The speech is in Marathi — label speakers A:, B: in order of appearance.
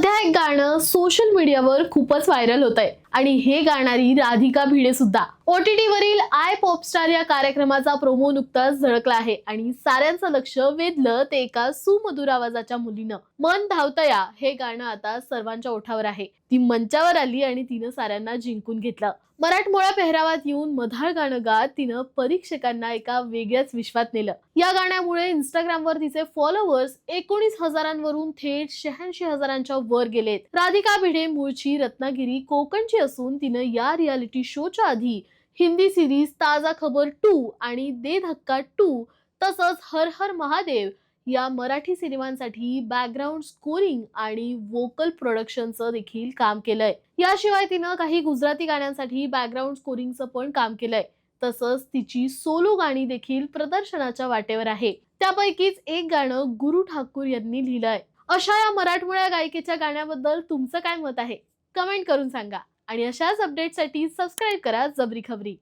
A: सध्या एक गाणं सोशल मीडियावर खूपच व्हायरल होत आहे आणि हे गाणारी राधिका भिडे सुद्धा. ओटीटीवरील आय पॉपस्टार या कार्यक्रमाचा प्रोमो नुकताच झळकला आहे. आणि साऱ्यांचं लक्ष वेधलं ते एका सुमधुर आवाजाच्या मुलीनं. मन धावतया हे गाणं आता सर्वांच्या ओठावर आहे. ती मंचावर आली आणि तिनं साऱ्यांना जिंकून घेतलं. मराठमोळ्या पेहरावात येऊन मधाळ गाणं गात तिनं परीक्षकांना एका वेगळ्याच विश्वात नेलं. या गाण्यामुळे इंस्टाग्रामवर तिचे फॉलोअर्स एकोणीस हजारांवरून थेट शहाऐंशी हजारांच्या वर गेलेत. राधिका भिडे मूळची रत्नागिरी कोकणची असून तिनं या रियालिटी शोच्या आधी हिंदी सिरीज ताजा खबर टू आणि दे धक्का टू तसंच हर हर महादेव या मराठी सिनेमांसाठी बॅकग्राऊंड स्कोरिंग आणि वोकल प्रोडक्शनचं देखील काम केलंय. याशिवाय तिनं काही गुजराती गाण्यांसाठी बॅकग्राऊंड स्कोरिंगचं पण काम केलंय. तसंच तिची सोलो गाणी देखील प्रदर्शनाच्या वाटेवर आहे. त्यापैकीच एक गाणं गुरु ठाकूर यांनी लिहिलंय. अशा या मराठमोळ्या गायिकेच्या गाण्याबद्दल तुमचं काय मत आहे? कमेंट करून सांगा. आणि अशाच अपडेटसाठी सबस्क्राईब करा जबरी खबरी.